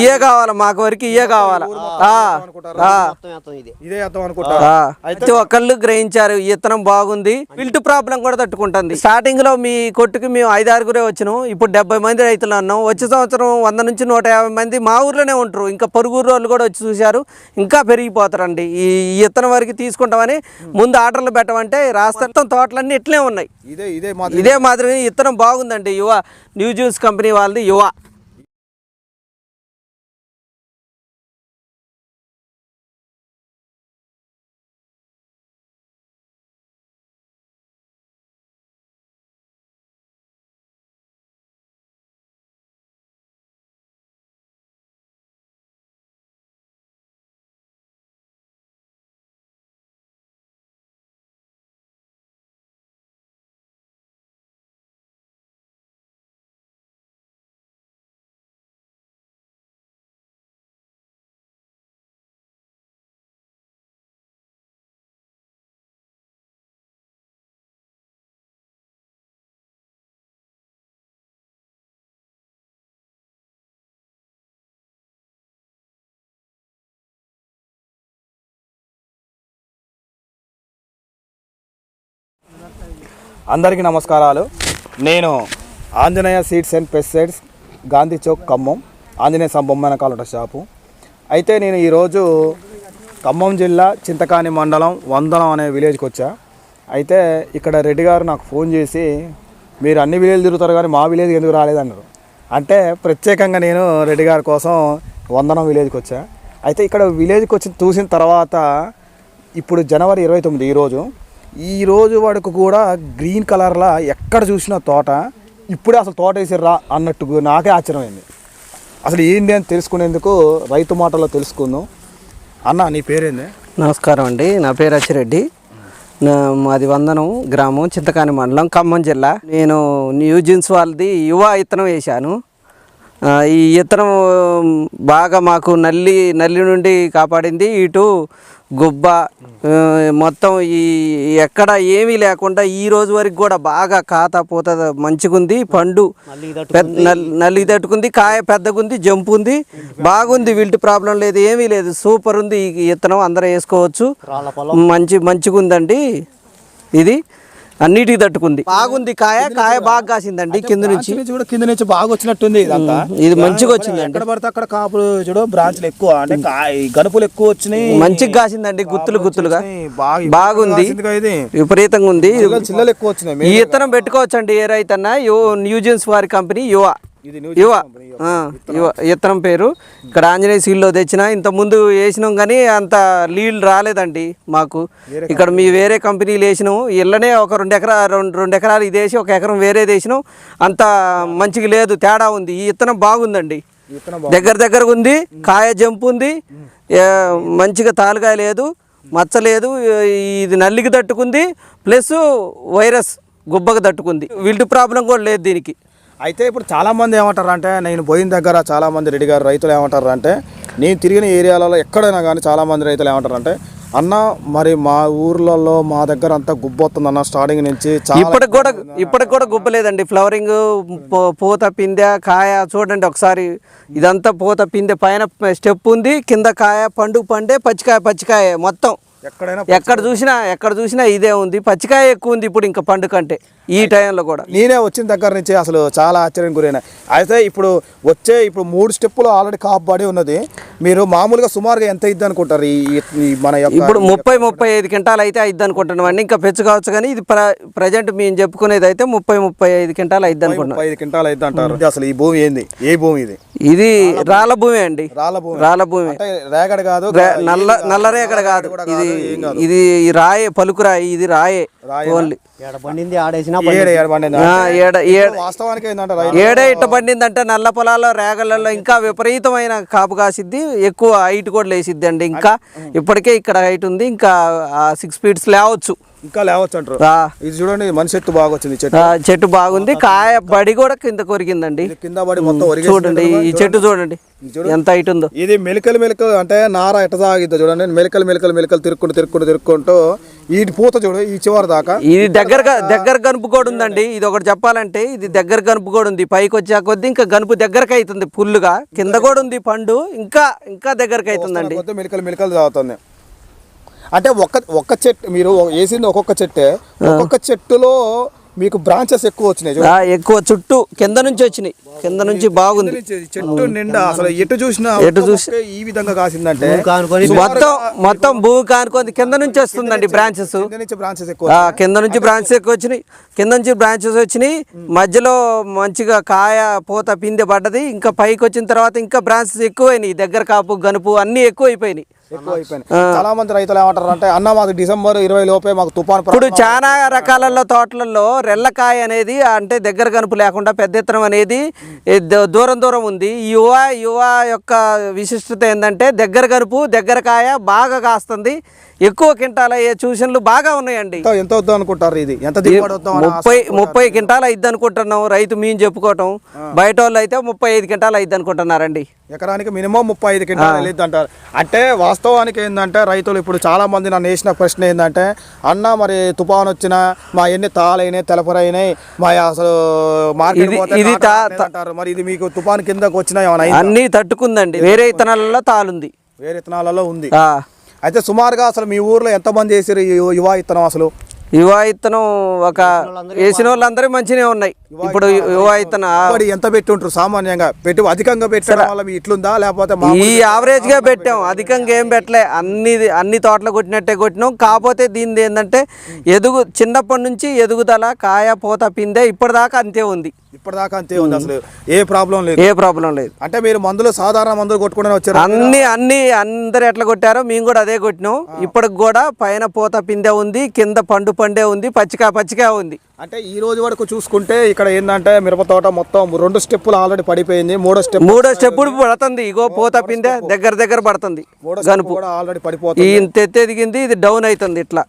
ఇయే కావాలి? మాకు వరకు ఇయే కావాలి. ఇది. ఒక్కళ్ళు గ్రహించారు ఈ ఇత్తనం బాగుంది. పిల్ట్ ప్రాబ్లం కూడా తట్టుకుంటుంది. స్టార్టింగ్లో మీ కొట్టుకి మేము ఐదు ఆరుగురే వచ్చినాం. ఇప్పుడు డెబ్బై మంది రైతులు అన్నాం. వచ్చే సంవత్సరం వంద నుంచి నూట యాభై మంది మా ఊర్లోనే ఉంటారు. ఇంకా పొరుగురు వాళ్ళు కూడా వచ్చి చూశారు. ఇంకా పెరిగిపోతారండి. ఈ ఇత్తనం వరకు తీసుకుంటామని ముందు ఆర్డర్లు పెట్టమంటే రాష్ట్రం తోటలన్నీ ఇట్లే ఉన్నాయి. ఇదే ఇదే మాదిరి ఇత్తనం బాగుందండి. యువ న్యూ జ్యూస్ కంపెనీ వాళ్ళది యువ. అందరికీ నమస్కారాలు. నేను Anjaneya seeds and pesticides Gandhi Chowk Khammam Anjaneya సంబొమ్మన కాలట షాపు. అయితే నేను ఈరోజు ఖమ్మం జిల్లా చింతకాని మండలం వందనం అనే విలేజ్కి వచ్చా. అయితే ఇక్కడ రెడ్డి గారు నాకు ఫోన్ చేసి మీరు అన్ని విలేజ్ తిరుగుతారు కానీ మా విలేజ్ ఎందుకు రాలేదన్నారు? అంటే ప్రత్యేకంగా నేను రెడ్డి గారి కోసం వందనం విలేజ్కి వచ్చా. అయితే ఇక్కడ విలేజ్కి వచ్చి చూసిన తర్వాత ఇప్పుడు జనవరి ఇరవై తొమ్మిది ఈరోజు ఈ రోజు వరకు కూడా గ్రీన్ కలర్లా ఎక్కడ చూసినా తోట ఇప్పుడే అసలు తోట వేసిర్రా అన్నట్టు నాకే ఆశ్చర్యమైంది. అసలు ఏంటి అని తెలుసుకునేందుకు రైతు మాటల్లో తెలుసుకుందాం. అన్న నీ పేరేంది? నమస్కారం అండి నా పేరు అచ్చిరెడ్డి. నా మాది వందనం గ్రామం చింతకాని మండలం ఖమ్మం జిల్లా. నేను న్యూ జీన్స్ వాళ్ళది యువ ఇత్తనం వేశాను. ఈ ఇత్తనం బాగా మాకు నల్లి నల్లి నుండి కాపాడింది. ఇటు గుబ్బ మొత్తం ఈ ఎక్కడ ఏమీ లేకుండా ఈ రోజు వరకు కూడా బాగా ఖాతా పూత మంచిగుంది. పండు నల్లి తట్టుకుంది. కాయ పెద్దగుంది జంపు ఉంది. బాగుంది విల్ట్ ప్రాబ్లం లేదు ఏమీ లేదు. సూపర్ ఉంది ఈ ఇత్తనం అందరూ వేసుకోవచ్చు. మంచి మంచిగుందండి ఇది. అన్నిటికి తట్టుకుంది. బాగుంది కాయ కాయ బాగా కాసిందండి కింద నుంచి. నుంచి కూడా కింద నుంచి బాగా వచ్చినట్టుంది ఇదంతా. ఇది మంచిగా వచ్చిందండి. ఎక్కడ పడితే అక్కడ కాపులు చూడు బ్రాంచ్లు ఎక్కువ. అంటే గనుపులు ఎక్కువ వచ్చినాయి. మంచిగా కాసిందండి గుత్తులు గుత్తులుగా. బాగా బాగుంది. విపరీతంగా ఉంది. చిల్లలు- చిల్లలు ఎక్కువ వచ్చినాయి. ఈ ఇత్తనం పెట్టుకోవచ్చండి ఏ రైతన్నా. యు న్యూజెన్స్ వారి కంపెనీ యువ. యువ యువ ఇత్తనం పేరు. ఇక్కడ ఆంజనేయ సీల్లో తెచ్చిన ఇంత ముందు వేసినాం కానీ అంత లీడ్ రాలేదండి మాకు. ఇక్కడ మీ వేరే కంపెనీలు వేసినాం. ఇళ్ళనే ఒక రెండు ఎకరా రెండు రెండు ఎకరాలు ఇది వేసి ఒక ఎకరం వేరేది వేసినాం అంత మంచిగా లేదు తేడా ఉంది. ఈ ఇత్తనం బాగుందండి. దగ్గర దగ్గర ఉంది కాయ జంపు ఉంది. మంచిగా తాలుగాయ లేదు మచ్చ లేదు ఇది నల్లికి తట్టుకుంది ప్లస్ వైరస్ గుబ్బకు తట్టుకుంది. విల్ట్ ప్రాబ్లం కూడా లేదు దీనికి. అయితే ఇప్పుడు చాలా మంది ఏమంటారు అంటే నేను పోయిన దగ్గర చాలా మంది రెడ్డి గారు రైతులు ఏమంటారు అంటే నేను తిరిగిన ఏరియాలలో ఎక్కడైనా కానీ చాలా మంది రైతులు ఏమంటారు అంటే అన్న మరి మా ఊర్లలో మా దగ్గర అంతా గుబ్బొస్తుంది అన్న స్టార్టింగ్ నుంచి చాలా ఇప్పటికి కూడా ఇప్పటికి కూడా గుబ్బలేదండి ఫ్లవరింగ్ పూత పిందె కాయ చూడండి ఒకసారి. ఇదంతా పూత పిందె పైన స్టెప్ ఉంది. కింద కాయ పండు పండే పచ్చికాయ పచ్చికాయ మొత్తం. ఎక్కడ చూసినా ఎక్కడ చూసినా ఇదే ఉంది. పచ్చికాయ ఎక్కువ ఉంది ఇప్పుడు ఇంకా పండు కంటే ఈ టైంలో కూడా. నేనే వచ్చిన దగ్గర నుంచి అసలు చాలా ఆశ్చర్యం గురైన. అయితే ఇప్పుడు వచ్చే ఇప్పుడు మూడు స్టెప్పులు ఆల్రెడీ కాపాడి ఉన్నది. మీరు మామూలుగా సుమారుగా ఎంత ఇద్ది అనుకుంటారు ఈ మన ఇప్పుడు ముప్పై ముప్పై ఐదు క్వింటాలు అయితే అయిద్ది అనుకుంటున్నాం అండి ఇంకా పెంచు కావచ్చు కానీ ఇది ప్ర ప్రజెంట్ మేము చెప్పుకునేది అయితే ముప్పై ముప్పై ఐదు క్వింటాలు అయిద్ది అనుకుంటున్నాం. ఐదు క్వింటాలు అయిద్ది అంటారు. అసలు ఈ భూమి ఏంది? ఏ భూమి ఇది? ఇది రాళ్ళ భూమి. అండి. రాళ్ళ భూమి. రాళ్ళ భూమి. రేగడి కాదు రే- నల్ల నల్లరేగడ కాదు. ఇది ఇది రాయే పలుకు రాయి ఇది రాయే ఓన్లీ. ఏడ పండింది ఆడేసినా వాస్తవానికి ఏడే ఇట్ట పండిందంటే నల్ల పొలాల్లో రేగలలో ఇంకా విపరీతమైన కాపు కాసిద్ది ఎక్కువ హైట్ కూడా లేసిద్ది అండి. ఇంకా ఇప్పటికే ఇక్కడ హైట్ ఉంది ఇంకా సిక్స్ ఫీట్స్ లేవచ్చు. ఇంకా లేవచ్చు అంటారు. ఇది చూడండి మనిషి ఎత్తు బాగా వచ్చింది ఈ చెట్టు చెట్టు బాగుంది. కాయ బడి కూడా కింద కొరికిందండి కింద పడి మొత్తం చూడండి. ఈ చెట్టు చూడండి. ఎంత హైట్ ఉందో. ఇది మెలికలు మెలికలు అంటే నార ఎట సాగిద్దో చూడండి. మెలికలు మెలికలు మెలికలు తిరుక్కుంటూ తిరుక్కుంటూ తిరుక్కుంటూ ఈ పూత చూడు ఈ చివరి దాకా. ఇది దగ్గరగా దగ్గర గనుపు కూడా ఉందండి. ఇది ఒకటి చెప్పాలంటే ఇది దగ్గర గనుపు కూడా ఉంది. పైకి వచ్చే కొద్దీ ఇంకా గనుపు దగ్గరకు అవుతుంది ఫుల్గా కింద కూడా ఉంది పండు. ఇంకా ఇంకా దగ్గరకు అవుతుందండి. మెలికలు మెలికలు తాగుతుంది. అంటే ఒక్క ఒక్క చెట్టు మీరు వేసింది ఒక్కొక్క చెట్టే ఒక్కొక్క చెట్టులో మీకు బ్రాంచెస్ ఎక్కువ వచ్చినాయి ఎక్కువ చుట్టూ కింద నుంచి వచ్చినాయి. కింద నుంచి బాగుంది. చెట్టు నిండా అసలు ఎటు చూసినా ఎటు చూసి- ఈ విధంగా కాసిందంటే కానుకొని మొత్తం మొత్తం భూమి కానుకుంది కింద నుంచి వస్తుందండి బ్రాంచెస్ కింద నుంచి బ్రాంచెస్ ఎక్కువ కింద నుంచి బ్రాంచెస్ ఎక్కువ వచ్చినాయి. కింద నుంచి బ్రాంచెస్ వచ్చినాయి. మధ్యలో మంచిగా కాయ పూత పిందె పడ్డది. ఇంకా పైకి వచ్చిన తర్వాత ఇంకా బ్రాంచెస్ ఎక్కువైనాయి. దగ్గర కాపు గనుపు అన్నీ ఎక్కువ అయిపోయినాయి ఎక్కువ చాలా మంది రైతులు ఏమంటారు అంటే అన్న మాకు డిసెంబర్ ఇరవై లోపే మాకు తుఫాన్ ఇప్పుడు చాలా రకాలలో తోటలలో రెల్లకాయ అనేది అంటే దగ్గర గనుపు లేకుండా పెద్ద ఎత్తనం అనేది దూరం దూరం ఉంది. యువ యువ యొక్క విశిష్టత ఏంటంటే దగ్గర గనుపు దగ్గర కాయ బాగా కాస్తుంది. ఎక్కువ కింటాల అయ్యే సూచనలు బాగా ఉన్నాయండి. ఎంత వద్దాం అనుకుంటారు ఇది. ఎంత ముప్పై ముప్పై క్వింటాలు అయిద్ది అనుకుంటున్నాం రైతు మేము చెప్పుకోవటం. బయట వాళ్ళు అయితే ముప్పై ఐదు క్వింటాలు అయిద్ది అనుకుంటున్నారండి ఎకరానికి మినిమం ముప్పై ఐదు క్వింటాలు అంటారు అంటే వాస్తవానికి ఏంటంటే రైతులు ఇప్పుడు చాలా మంది నన్ను వేసిన ప్రశ్న ఏంటంటే అన్న మరి తుఫాన్ వచ్చినా మా ఎన్ని తాళైనాయి తెలపరైనాయి మా అసలు మార్కెట్ ఇది- అంటారు. మరి ఇది మీకు తుఫాన్ కిందకు వచ్చినా ఏమైనా అయిందా? అన్నీ తట్టుకుందండి. వేరే ఇత్తనాలలో తాలుంది వేరే ఇత్తనాలలో ఉంది. అయితే సుమారుగా అసలు మీ ఊర్లో ఎంతమంది వేసారు ఈ యువ ఇత్తనం అసలు? యువ ఇత్తనం ఒక వేసిన వాళ్ళందరూ మంచిగా ఉన్నాయి. ఇప్పుడు యువ ఇత్తనం ఎంత పెట్టి ఉంటారు సామాన్యంగా? పెట్టి అధికంగా మీ ఇట్లుందా? లేకపోతే ఈ యావరేజ్గా పెట్టాం. అధికంగా ఏం పెట్టలే. అన్ని అన్ని తోటలు కొట్టినట్టే కొట్టినాం. కాకపోతే దీనిది ఏంటంటే ఎదుగు చిన్నప్పటి నుంచి ఎదుగుదల కాయ పూత పిందె ఇప్పటిదాకా అంతే ఉంది. ఇప్పటిదాకా అంతే ఉంది అసలు. ఏ ప్రాబ్లం లేదు. ఏ ప్రాబ్లం లేదు. అంటే మీరు మందులు సాధారణ మందులు కొట్టుకునే వచ్చారు అన్ని అన్ని అందరు ఎట్లా కొట్టారో మేము కూడా అదే కొట్టినాం. ఇప్పటికి కూడా పైన పూత పిందె ఉంది కింద పండు పండే ఉంది పచ్చిక పచ్చిక ఉంది. అంటే ఈ రోజు వరకు చూసుకుంటే ఇక్కడ ఏంటంటే మిరప తోట మొత్తం రెండు స్టెప్పులు ఆల్రెడీ పడిపోయింది మూడో స్టెప్ మూడో స్టెప్ పడుతుంది. ఇగో పూత పిందె దగ్గర దగ్గర పడుతుంది మూడో గనుపు. కూడా ఆల్రెడీ పడిపోతుంది. ఇంత ఎత్తు ఎదిగింది ఇది డౌన్ అవుతుంది ఇట్లా.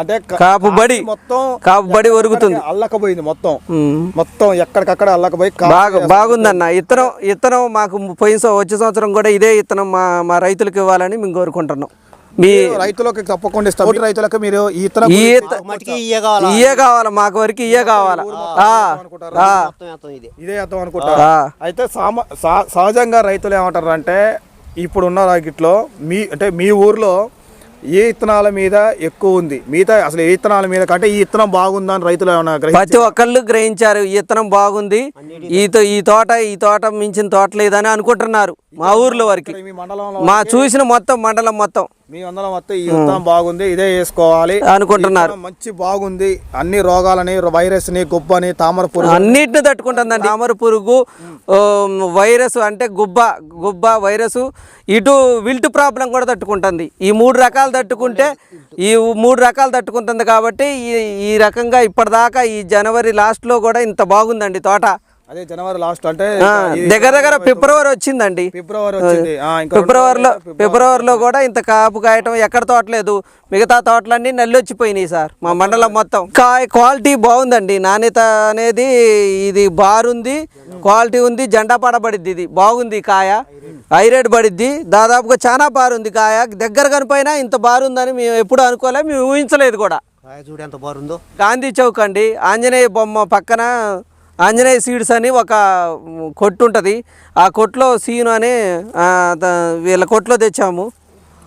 అంటే కాపు బడి. మొత్తం కాపు బడి ఒరుగుతుంది. అల్లకపోయింది మొత్తం. మొత్తం ఎక్కడికక్కడ అల్లకపోయి బాగుందన్న. ఇత్తనం ఇత్తనం మాకు పోయిన వచ్చే సంవత్సరం కూడా ఇదే ఇత్తనం మా మా రైతులకు ఇవ్వాలని మేము కోరుకుంటున్నాం. మీ రైతులకు తప్పకుండా ఇస్తాం. రైతులకు మీరు ఇయ్య కావాలా? ఇయే కావాలా? మాకు వరకు ఇయే కావాలా? ఇది అర్థం అనుకుంటారు. ఆ. అయితే సహజంగా రైతులు ఏమంటారు అంటే ఇప్పుడున్న రాగిట్లో మీ అంటే మీ ఊర్లో ఏ ఇత్తనాల మీద ఎక్కువ ఉంది? మిగతా అసలు ఏ ఇత్తనాల మీద కంటే ఈ ఇత్తనం బాగుందా అని రైతులు ఏమైనా ప్రతి ఒక్కళ్ళు గ్రహించారు ఈ ఇత్తనం బాగుంది ఈ తో- ఈ తోట ఈ తోట మించిన తోట లేదని అనుకుంటున్నారు మా ఊర్లో వరకు. మా చూసిన మొత్తం మండలం మొత్తం. మీ అందరం వస్తే ఈ విత్తనం బాగుంది ఇదే వేసుకోవాలి అనుకుంటున్నారు. మంచి బాగుంది. అన్ని రోగాలని వైరస్ని గుబ్బని తామర పురుగు అన్నిటిని తట్టుకుంటుందండి. తామర పురుగు వైరస్ అంటే గుబ్బ గుబ్బ వైరస్ ఇటు విల్ట్ ప్రాబ్లం కూడా తట్టుకుంటుంది. ఈ మూడు రకాలు తట్టుకుంటే ఈ మూడు రకాలు తట్టుకుంటుంది కాబట్టి ఈ ఈ రకంగా ఇప్పటిదాకా ఈ జనవరి లాస్ట్లో కూడా ఇంత బాగుందండి తోట. అదే జనవరి లాస్ట్ అంటే దగ్గర దగ్గర ఫిబ్రవరి వచ్చిందండి. ఫిబ్రవరి వచ్చింది. ఆ, ఇంకా ఫిబ్రవరిలో ఫిబ్రవరిలో కూడా ఇంత కాపు కాయటం ఎక్కడ తోటలేదు. మిగతా తోటలన్నీ నల్లొచ్చిపోయినాయి సార్ మా మండలం మొత్తం. కాయ క్వాలిటీ బాగుందండి. నాణ్యత అనేది ఇది బారుంది క్వాలిటీ ఉంది జెండా పడబడిద్ది ఇది. బాగుంది కాయ. ఐరేట్ పడిద్ది దాదాపుగా చాలా బారుంది కాయ. దగ్గర కనిపోయినా ఇంత బారుందని మేము ఎప్పుడు అనుకోలే మేము ఊహించలేదు కూడా. కాయ చూడు ఎంత బాగుందో గాంధీ చౌక్ అండి. ఆంజనేయ బొమ్మ పక్కన ఆంజనేయ సీడ్స్ అని ఒక కొట్టు ఉంటుంది. ఆ కొట్లో సీను అని వీళ్ళ కొట్లో తెచ్చాము.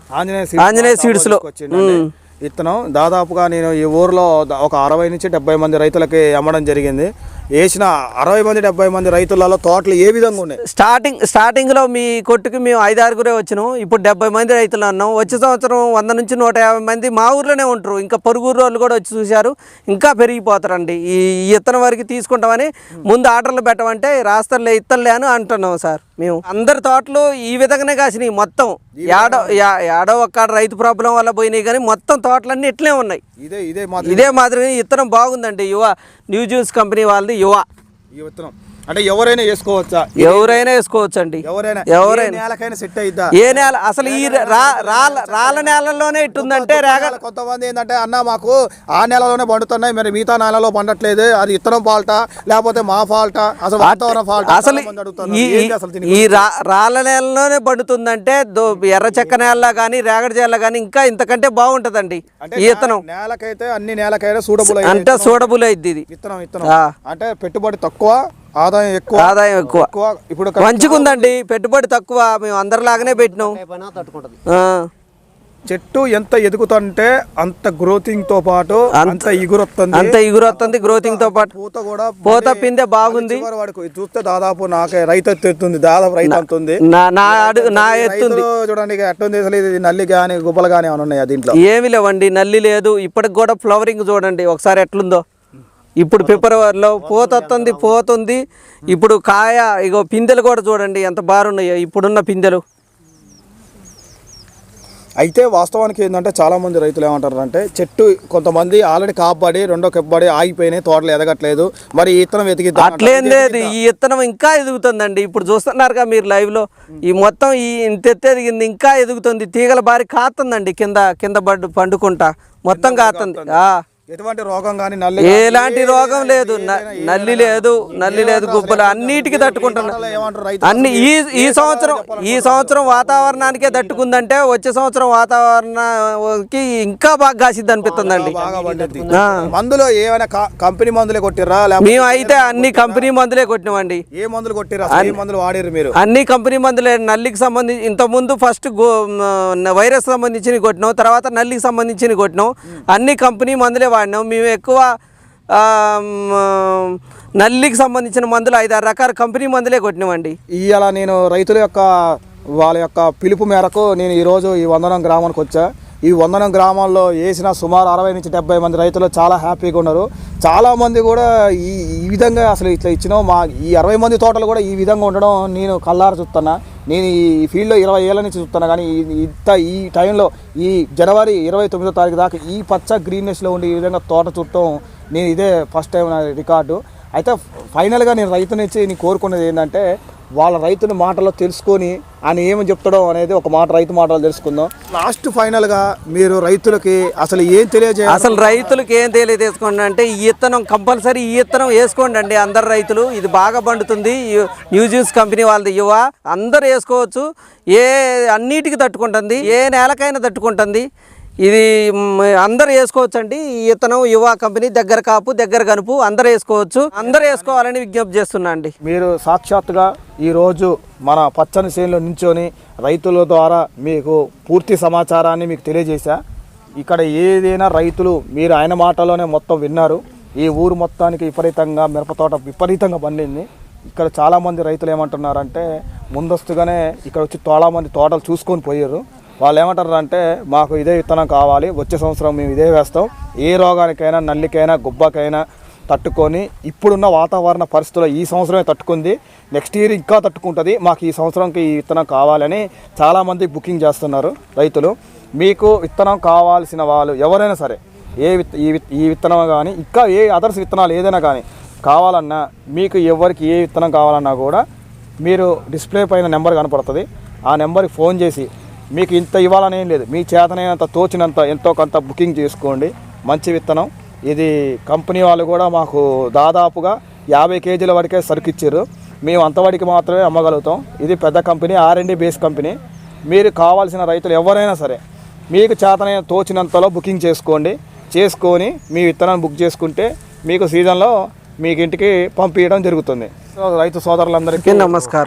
ఆంజనేయ సీడ్స్ ఆంజనేయ మా సీడ్స్లో. షాప్లో తీసుకొచ్చిండండి. ఇత్తనం. దాదాపుగా నేను ఈ ఊర్లో ఒక అరవై నుంచి డెబ్బై మంది రైతులకి అమ్మడం జరిగింది. వేసిన అరవై మంది డెబ్బై మంది రైతులలో తోటలు ఏ విధంగా ఉన్నాయి? స్టార్టింగ్ స్టార్టింగ్లో మీ కొట్టుకి మేము ఐదు ఆరుగురే వచ్చినాం. ఇప్పుడు డెబ్బై మంది రైతులు అన్నాం. వచ్చే సంవత్సరం వంద నుంచి నూట యాభై మంది మా ఊర్లోనే ఉంటారు. ఇంకా పొరుగురు వాళ్ళు కూడా వచ్చి చూశారు. ఇంకా పెరిగిపోతారండి. ఈ ఇత్తనం వరకు తీసుకుంటామని ముందు ఆర్డర్లు పెట్టమంటే రాస్తారులే ఇత్తలే అని అంటున్నాం సార్ మేము. అందరి తోటలు ఈ విధంగానే కాసినాయి మొత్తం. ఏడో యా- ఏడో ఒక్క రైతు ప్రాబ్లం వల్ల పోయినాయి కానీ మొత్తం తోటలన్నీ ఇట్లే ఉన్నాయి. ఇదే ఇదే ఇదే మాదిరిగా ఇత్తనం బాగుందండి. యువ న్యూ జ్యూస్ కంపెనీ వాళ్ళది యువ. ఈ విత్తనం. అంటే ఎవరైనా వేసుకోవచ్చా? ఎవరైనా వేసుకోవచ్చండి. ఎవరైనా ఎవరైనా. ఏ నేలకైనా సెట్ అయిద్దా? ఏ నేల అసలు ఈ రా రాళ్ళ రాళ్ళ నేలల్లోనే ఇట్టుందంటే రేగ కొంతమంది ఏంటంటే అన్న మాకు ఆ నెలలోనే పండుతున్నాయి మరి మిగతా నెలలో పండట్లేదు అది ఇత్తనం ఫాల్ట లేకపోతే మా ఫాల్ట అసలు వాతావరణ ఫాల్ట్? అసలు ఈ రాళ్ళ నేలలోనే పండుతుందంటే ఎర్ర చెక్క నేల కానీ రేగడి చేల కానీ ఇంకా ఇంతకంటే బాగుంటదండి ఈ ఇత్తనం. నేలకైతే అన్ని నేలకైనా సూడబుల్ అంటే సూడబుల్ అయింది ఇది. విత్తనం విత్తనం. అంటే పెట్టుబడి తక్కువ ఆదాయం ఎక్కువ ఆదాయం ఎక్కువ. ఇప్పుడు మంచిగా ఉందండి పెట్టుబడి తక్కువ మేము అందరిలాగానే పెట్టినాం. తట్టుకుంటది. చెట్టు ఎంత ఎదుగుతుంటే అంత గ్రోతింగ్తో పాటు అంత ఇగురొస్తుంది అంత ఇగురు వస్తుంది గ్రోతింగ్తో పాటు. పూత కూడా పూత పిందె బాగుంది. చూస్తే దాదాపు నాకే రైతు ఎత్తు ఎత్తుంది దాదాపు రైతు అంత ఉంది నా నా అడుగు నా ఎత్తుంది. చూడండి ఇక ఎట్టుంది అసలు ఇది నల్లి కానీ గుబ్బలు కానీ ఏమైనా ఉన్నాయా దీంట్లో? ఏమి లేవండి నల్లి లేదు. ఇప్పటికి కూడా ఫ్లవరింగ్ చూడండి ఒకసారి ఎట్లుందో. ఇప్పుడు ఫిబ్రవరిలో పూత వస్తుంది పోతుంది. ఇప్పుడు కాయ ఇగో పిందెలు కూడా చూడండి ఎంత బాగున్నాయో ఇప్పుడున్న పిందెలు. అయితే వాస్తవానికి ఏంటంటే చాలా మంది రైతులు ఏమంటారు అంటే చెట్టు కొంతమంది ఆల్రెడీ కాపాడి రెండో కప్పబడి ఆగిపోయినాయి తోటలు ఎదగట్లేదు. మరి ఈ ఇత్తనం వెతికిద్దాం అట్లేం లేదు ఈ ఇత్తనం ఇంకా ఎదుగుతుందండి. ఇప్పుడు చూస్తున్నారుగా మీరు లైవ్లో ఈ మొత్తం ఈ ఇంత ఎదిగింది ఇంకా ఎదుగుతుంది. తీగల బారి కాస్తుందండి కింద కింద పండుకుంటా. మొత్తం కాస్తుంది ఆ. ఎటువంటి రోగం కానీ నల్లి ఎలాంటి రోగం లేదు. నల్లి లేదు నల్లి లేదు గుబ్బలు అన్నిటికీ తట్టుకుంటున్నా. అన్ని ఈ ఈ సంవత్సరం ఈ సంవత్సరం వాతావరణానికే తట్టుకుందంటే వచ్చే సంవత్సరం వాతావరణానికి ఇంకా బాగా కాసిద్ది అనిపిస్తుందండి. పండుద్ది ఆ. మందులు ఏమైనా కంపెనీ మందులే లేకపోతే మేము అయితే అన్ని కంపెనీ మందులే కొట్టినామండి. ఏ మందులు కొట్టిర్రా? అసలు ఏ మందులు వాడిర్రు మీరు? అన్ని కంపెనీ మందులే నల్లికి సంబంధించి ఇంతకుముందు ఫస్ట్ గో మ, వైరస్ సంబంధించిన కొట్టినాం తర్వాత నల్లికి సంబంధించిన కొట్టినాం. అన్ని కంపెనీ మందులే వాడినాం. మేము ఎక్కువ నల్లికి సంబంధించిన మందులు ఐదారు రకాల కంపెనీ మందులే కొట్టినామండి. ఇవాళ నేను రైతుల యొక్క వాళ్ళ యొక్క పిలుపు మేరకు నేను ఈరోజు ఈ వందనం గ్రామానికి వచ్చా. ఈ వందనం గ్రామాల్లో వేసిన సుమారు అరవై నుంచి డెబ్బై మంది రైతులు చాలా హ్యాపీగా ఉన్నారు. చాలామంది కూడా ఈ ఈ విధంగా అసలు ఇట్లా ఇచ్చిన మా ఈ అరవై మంది తోటలు కూడా ఈ విధంగా ఉండడం నేను కళ్ళార చూస్తున్నా. నేను ఈ ఫీల్డ్లో ఇరవై ఏళ్ళ నుంచి చూస్తున్నా కానీ ఇంత ఈ టైంలో ఈ జనవరి ఇరవై తొమ్మిదో తారీఖు దాకా ఈ పచ్చ గ్రీన్నెస్లో ఉండి ఈ విధంగా తోట చుట్టం నేను ఇదే ఫస్ట్ టైం నా రికార్డు. అయితే ఫైనల్గా నేను రైతునిచ్చి నేను కోరుకున్నది ఏంటంటే వాళ్ళ రైతుని మాటలో తెలుసుకొని ఆయన ఏమని చెప్తాడో అనేది ఒక మాట రైతు మాటలు తెలుసుకుందాం. లాస్ట్ ఫైనల్గా మీరు రైతులకి అసలు ఏం తెలియజేయాలి? అసలు రైతులకు ఏం తెలియజేసుకోండి అంటే ఈ ఇత్తనం కంపల్సరీ ఈ ఇత్తనం వేసుకోండి అండి అందరు రైతులు. ఇది బాగా పండుతుంది. ఈ న్యూజిన్స్ కంపెనీ వాళ్ళది యువ అందరు వేసుకోవచ్చు. ఏ అన్నిటికీ తట్టుకుంటుంది ఏ నేలకైనా తట్టుకుంటుంది. ఇది అందరు వేసుకోవచ్చు అండి ఈ యువ కంపెనీ దగ్గర కాపు దగ్గర కనుపు అందరు వేసుకోవచ్చు. అందరు వేసుకోవాలని విజ్ఞప్తి చేస్తున్నా అండి. మీరు సాక్షాత్తుగా ఈరోజు మన పచ్చని శ్రేణిలో నించొని రైతుల ద్వారా మీకు పూర్తి సమాచారాన్ని మీకు తెలియజేశా. ఇక్కడ ఏదైనా రైతులు మీరు ఆయన మాటలోనే మొత్తం విన్నారు. ఈ ఊరు మొత్తానికి విపరీతంగా మిరప తోట విపరీతంగా పండింది. ఇక్కడ చాలామంది రైతులు ఏమంటున్నారంటే ముందస్తుగానే ఇక్కడ వచ్చి చాలామంది తోటలు చూసుకొని పోయారు. వాళ్ళు ఏమంటారు అంటే మాకు ఇదే విత్తనం కావాలి వచ్చే సంవత్సరం మేము ఇదే వేస్తాం. ఏ రోగానికైనా నల్లికైనా గుబ్బకైనా తట్టుకొని ఇప్పుడున్న వాతావరణ పరిస్థితుల్లో ఈ సంవత్సరమే తట్టుకుంది. నెక్స్ట్ ఇయర్ ఇంకా తట్టుకుంటుంది. మాకు ఈ సంవత్సరంకి ఈ విత్తనం కావాలని చాలామంది బుకింగ్ చేస్తున్నారు రైతులు. మీకు విత్తనం కావాల్సిన వాళ్ళు ఎవరైనా సరే ఏ విత్ ఈ విత్ ఈ విత్తనం కానీ ఇంకా ఏ అదర్స్ విత్తనాలు ఏదైనా కానీ కావాలన్నా మీకు ఎవరికి ఏ విత్తనం కావాలన్నా కూడా మీరు డిస్ప్లే పైన నెంబర్ కనపడుతుంది. ఆ నెంబర్కి ఫోన్ చేసి మీకు ఇంత ఇవ్వాలని ఏం లేదు. మీ చేతనైనంత తోచినంత ఎంతో కొంత బుకింగ్ చేసుకోండి. మంచి విత్తనం. ఇది కంపెనీ వాళ్ళు కూడా మాకు దాదాపుగా యాభై కేజీల వరకే సరుకు ఇచ్చారు. మేము అంతవరకు మాత్రమే అమ్మగలుగుతాం. ఇది పెద్ద company R and base company. మీరు కావాల్సిన రైతులు ఎవరైనా సరే మీకు చేతనైన తోచినంతలో బుకింగ్ చేసుకోండి. చేసుకొని మీ విత్తనాన్ని బుక్ చేసుకుంటే మీకు సీజన్లో మీకు ఇంటికి పంపించడం జరుగుతుంది. సో రైతు సోదరులందరికీ నమస్కారం.